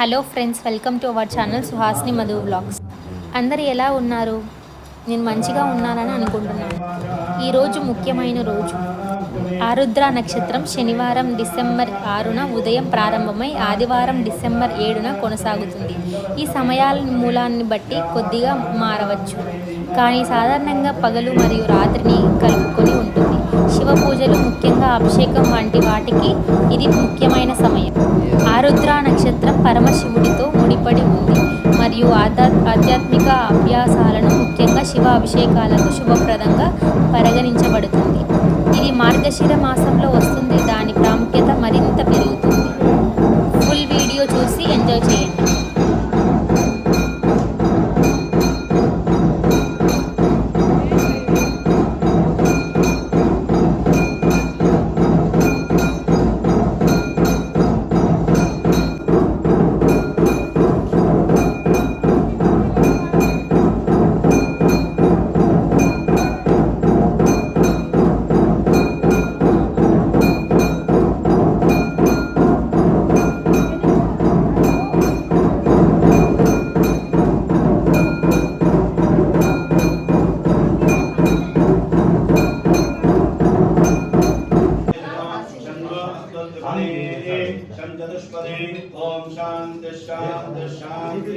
Hello friends welcome to our channel Suhasini Madhu blogs అందరు ఎలా ఉన్నారు? నేను మంచిగా ఉన్నానని అనుకుంటున్నాను. ఈరోజు ముఖ్యమైన రోజు. ఆరుద్ర నక్షత్రం శనివారం డిసెంబర్ ఆరున ఉదయం ప్రారంభమై ఆదివారం డిసెంబర్ ఏడున కొనసాగుతుంది. ఈ సమయాల మూలాన్ని బట్టి కొద్దిగా మారవచ్చు. కానీ సాధారణంగా పగలు మరియు రాత్రిని కలుపు శివ పూజలు ముఖ్యంగా అభిషేకం వంటి వాటికి ఇది ముఖ్యమైన సమయం. ఆరుద్ర నక్షత్రం పరమశివుడితో ముడిపడి ఉంది. మరియు ఆధ్యా ఆధ్యాత్మిక అభ్యాసాలను ముఖ్యంగా శివ అభిషేకాలకు శుభప్రదంగా పరిగణించబడుతుంది. ఇది మార్గశిర మాసంలో వస్తుంది. దాని ప్రాముఖ్యత మరింత చతుష్పదే ఓం శాంతి శాంతి శాంతి.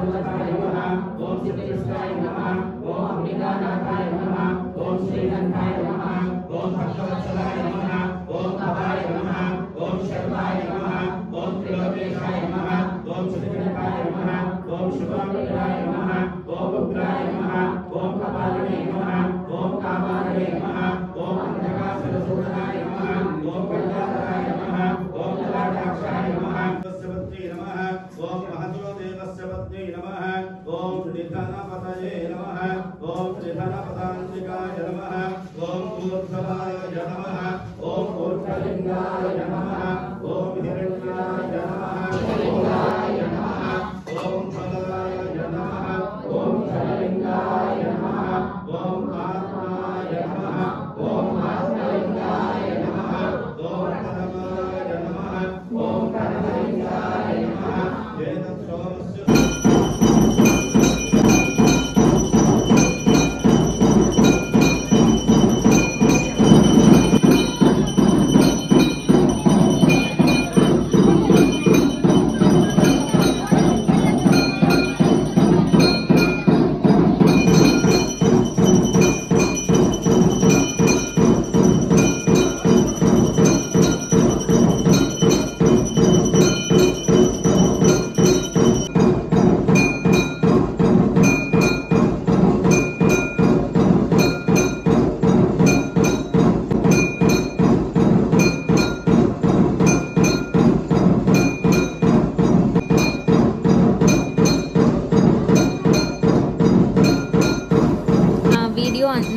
वल्लभाय नमः ओम सिद्धेश्वराय नमः ओम अम्बिकानाथाय नमः ओम श्रीकंठाय नमः ओम भक्तवत्सलाय नमः ओम अभाय नमः ओम शर्वाय नमः ओम त्रिलोकेशाय नमः ओम सुखनाथाय नमः ओम शुभांगिकाय नमः गणपतये नमः। ॐ त्रिधनपदान्तिकाय नमः। ॐ ऊर्ध्वलाय नमः। ॐ ऊर्ध्वलिङ्गाय नमः। ॐ हिरण्याय नमः।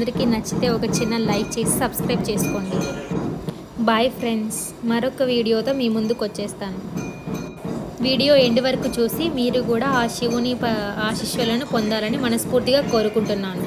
అందరికీ నచ్చితే ఒక చిన్న లైక్ చేసి సబ్స్క్రైబ్ చేసుకోండి. బాయ్ ఫ్రెండ్స్ మరొక వీడియోతో మీ ముందుకు వచ్చేస్తాను వీడియో ఎండ్ వరకు చూసి మీరు కూడా ఆ శివుని ఆశిష్యులను పొందాలని మనస్ఫూర్తిగా కోరుకుంటున్నాను.